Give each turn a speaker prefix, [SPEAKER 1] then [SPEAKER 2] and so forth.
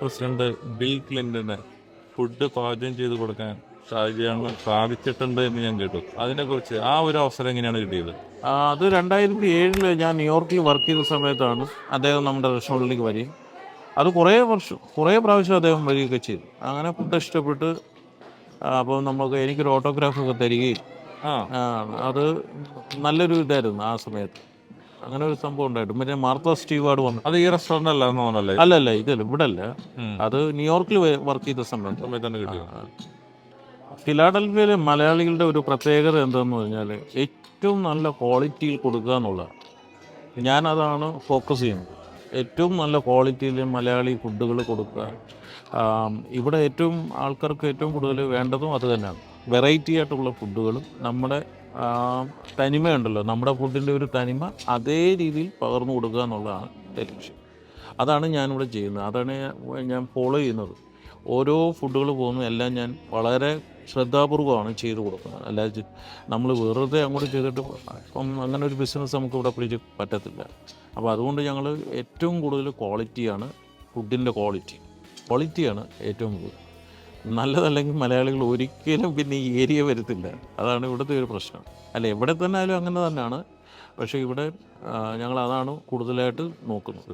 [SPEAKER 1] President bill Clinton food പാചകം ചെയ്ത് കൊടുക്കാൻ സാഹചര്യം സാധിച്ചിട്ടുണ്ട് എന്ന് ഞാൻ കേട്ടു. അതിനെക്കുറിച്ച് ആ ഒരു അവസരം എങ്ങനെയാണ് കിട്ടിയത്?
[SPEAKER 2] അത് രണ്ടായിരത്തി ഏഴിൽ ഞാൻ ന്യൂയോർക്കിൽ വർക്ക് ചെയ്ത സമയത്താണ് അദ്ദേഹം നമ്മുടെ റെസ്റ്റോറന്റിലേക്ക് വരികയും അത് കുറേ വർഷം കുറേ പ്രാവശ്യം അദ്ദേഹം വരികയൊക്കെ ചെയ്തു. അങ്ങനെ ഫുഡ് ഇഷ്ടപ്പെട്ട് അപ്പോൾ നമുക്ക് എനിക്കൊരു ഓട്ടോഗ്രാഫൊക്കെ തരികയും അത് നല്ലൊരു ഇതായിരുന്നു ആ സമയത്ത്. അങ്ങനെ ഒരു സംഭവം ഉണ്ടായിട്ട് പിന്നെ മാർത്ത സ്റ്റീവാർഡ് വന്നു
[SPEAKER 1] അത് ഈ റെസ്റ്റോറന്റ് അല്ല എന്ന് തോന്നല്ലേ?
[SPEAKER 2] അല്ലല്ല ഇതല്ല ഇവിടെ അല്ല അത് ന്യൂയോർക്കിൽ വർക്ക് ചെയ്ത സമയത്ത്
[SPEAKER 1] സമയത്താണ് കിട്ടിയത്
[SPEAKER 2] ഫിലാഡൽഫിയയിലെ മലയാളികളുടെ ഒരു പ്രത്യേകത എന്തെന്ന് പറഞ്ഞാൽ ഏറ്റവും നല്ല ക്വാളിറ്റിയിൽ കൊടുക്കുക എന്നുള്ളതാണ്. ഞാനതാണ് ഫോക്കസ് ചെയ്യുന്നത്. ഏറ്റവും നല്ല ക്വാളിറ്റിയിൽ മലയാളി ഫുഡുകൾ കൊടുക്കുക. ഇവിടെ ഏറ്റവും ആൾക്കാർക്ക് ഏറ്റവും കൂടുതൽ വേണ്ടതും അത് തന്നെയാണ്. വെറൈറ്റി ആയിട്ടുള്ള ഫുഡുകളും നമ്മുടെ തനിമയുണ്ടല്ലോ. നമ്മുടെ ഫുഡിന്റെ ഒരു തനിമ അതേ രീതിയിൽ പകർന്നു കൊടുക്കുക എന്നുള്ളതാണ് എന്റെ ലക്ഷ്യം. അതാണ് ഞാനിവിടെ ചെയ്യുന്നത്. അതാണ് ഞാൻ ഫോളോ ചെയ്യുന്നത്. ഓരോ ഫുഡുകൾ പോകുന്നു എല്ലാം ഞാൻ വളരെ ശ്രദ്ധാപൂർവമാണ് ചെയ്തു കൊടുക്കുന്നത്. അല്ലാതെ നമ്മൾ വെറുതെ അങ്ങോട്ട് ചെയ്തിട്ട് ഇപ്പം അങ്ങനെ ഒരു ബിസിനസ് നമുക്ക് ഇവിടെ പിടിച്ച് പറ്റത്തില്ല. അപ്പോൾ അതുകൊണ്ട് ഞങ്ങൾ ഏറ്റവും കൂടുതൽ ക്വാളിറ്റിയാണ് ഫുഡിന്റെ ക്വാളിറ്റി ക്വാളിറ്റിയാണ് ഏറ്റവും കൂടുതൽ. നല്ലതല്ലെങ്കിൽ മലയാളികൾ ഒരിക്കലും പിന്നെ ഈ ഏരിയ വരത്തില്ല. അതാണ് ഇവിടുത്തെ ഒരു പ്രശ്നം. അല്ല എവിടെ തന്നെ ആയാലും അങ്ങനെ തന്നെയാണ്. പക്ഷേ ഇവിടെ ഞങ്ങൾ അതാണ് കൂടുതലായിട്ട് നോക്കുന്നത്.